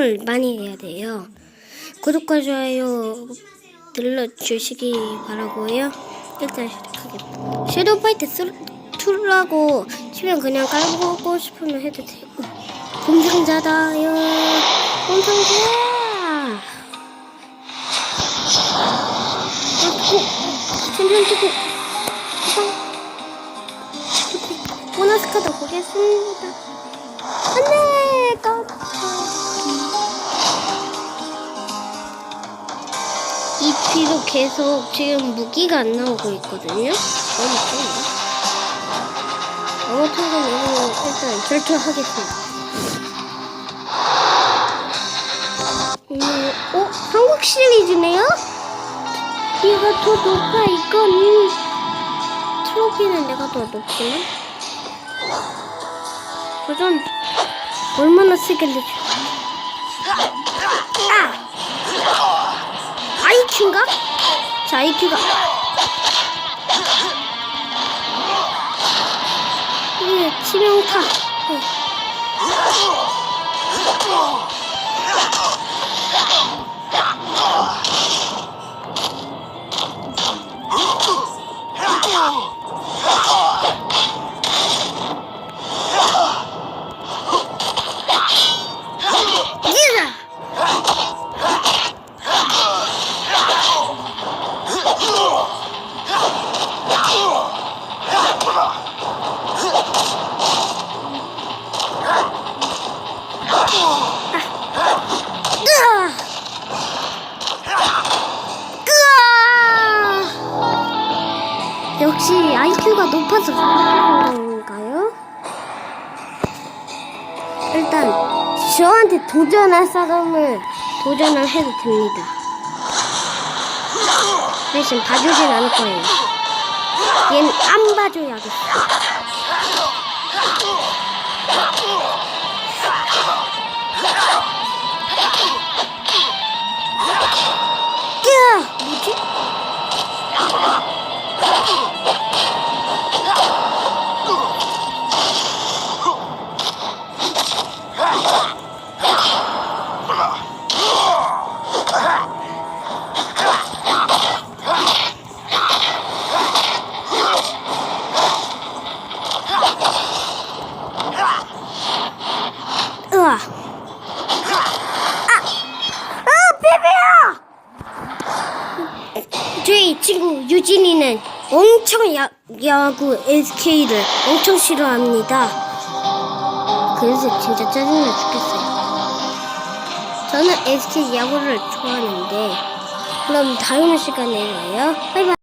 을 많이 해야 돼요. 구독과 좋아요 눌러주시기 바라고요. 일단 시작하겠습니다. 섀도우 파이트 2라고 치면 그냥 깔고 싶으면 해도 되고 공상자다요. 공상자. 어, 챔피언 투구. 보너스 카드 보겠습니다. 안돼 이 피도 계속 지금 무기가 안 나오고 있거든요. 좋은데? 아무튼 간에 일단 절투하겠습니다. 음, 어? 한국 시리즈네요? 얘가 더 높아 이건 트로피는 내가 더 높지만 도전 얼마나 세길래 아! IQ인가? 자, IQ가 예, 치명타 네. 역시 IQ가 높아서 그런가요? 일단 저한테 도전할 사람을 도전을 해도 됩니다. 대신 봐주진 않을 거예요. 얘는 안 봐줘야겠어. 야, 뭐지? 아, 아! 저희 친구 유진이는 엄청 야, 야구 SK를 엄청 싫어합니다. 그래서 진짜 짜증나 죽겠어요. 저는 SK 야구를 좋아하는데 그럼 다음 시간에 봐요. 바이바이.